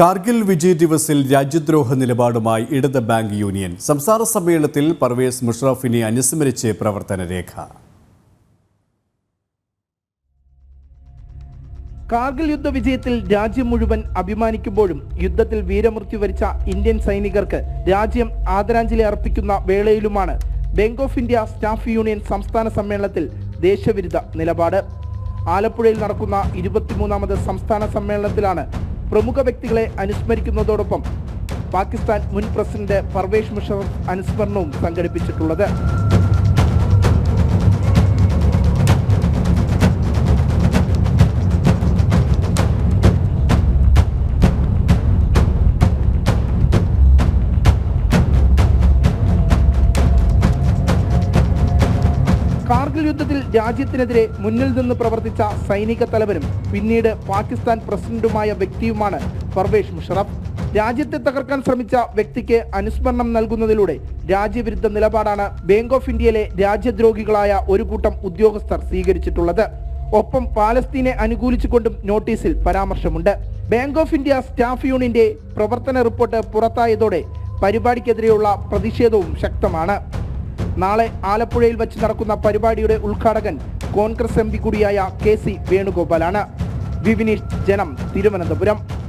കാർഗിൽ വിജയ് ദിവസിൽ രാജ്യദ്രോഹ നിലപാടുമായി ഇടത് bank union. സംസാര സമ്മേളനത്തിൽ പർവേസ് മുഷറഫിനെ അനുസ്മരിച്ച് പ്രവർത്തന രേഖ. കാർഗിൽ യുദ്ധ വിജയത്തിൽ രാജ്യം മുഴുവൻ അഭിമാനിക്കുമ്പോഴും യുദ്ധത്തിൽ വീരമൃത്യു വരിച്ച ഇന്ത്യൻ സൈനികർക്ക് രാജ്യം ആദരാഞ്ജലി അർപ്പിക്കുന്ന വേളയിലുമാണ് bank of India staff union സംസ്ഥാന സമ്മേളനത്തിൽ ദേശവിരുദ്ധ നിലപാട്. ആലപ്പുഴയിൽ നടക്കുന്ന ഇരുപത്തിമൂന്നാമത് സംസ്ഥാന സമ്മേളനത്തിലാണ് പ്രമുഖ വ്യക്തികളെ അനുസ്മരിക്കുന്നതോടൊപ്പം പാകിസ്ഥാൻ മുൻ പ്രസിഡന്റ് പർവേഷ് മുഷറഫ് അനുസ്മരണവും സംഘടിപ്പിച്ചിട്ടുള്ളത്. കാർഗിൽ യുദ്ധത്തിൽ രാജ്യത്തിനെതിരെ മുന്നിൽ നിന്ന് പ്രവർത്തിച്ച സൈനിക തലവനും പിന്നീട് പാകിസ്ഥാൻ പ്രസിഡന്റുമായ വ്യക്തിയുമാണ് പർവേഷ് മുഷറഫ്. രാജ്യത്തെ തകർക്കാൻ ശ്രമിച്ച വ്യക്തിക്ക് അനുസ്മരണം നൽകുന്നതിലൂടെ രാജ്യവിരുദ്ധ നിലപാടാണ് ബാങ്ക് ഓഫ് ഇന്ത്യയിലെ രാജ്യദ്രോഹികളായ ഒരു കൂട്ടം ഉദ്യോഗസ്ഥർ സ്വീകരിച്ചിട്ടുള്ളത്. ഒപ്പം പാലസ്തീനെ അനുകൂലിച്ചുകൊണ്ടും നോട്ടീസിൽ പരാമർശമുണ്ട്. ബാങ്ക് ഓഫ് ഇന്ത്യ സ്റ്റാഫ് യൂണിയന്റെ പ്രവർത്തന റിപ്പോർട്ട് പുറത്തായതോടെ പരിപാടിക്കെതിരെയുള്ള പ്രതിഷേധവും ശക്തമാണ്. നാളെ ആലപ്പുഴയിൽ വെച്ച് നടക്കുന്ന പരിപാടിയുടെ ഉദ്ഘാടകൻ കോൺഗ്രസ് എം കൂടിയായ കെ സി വേണുഗോപാലാണ്. വിവിനീഷ് ജനം തിരുവനന്തപുരം.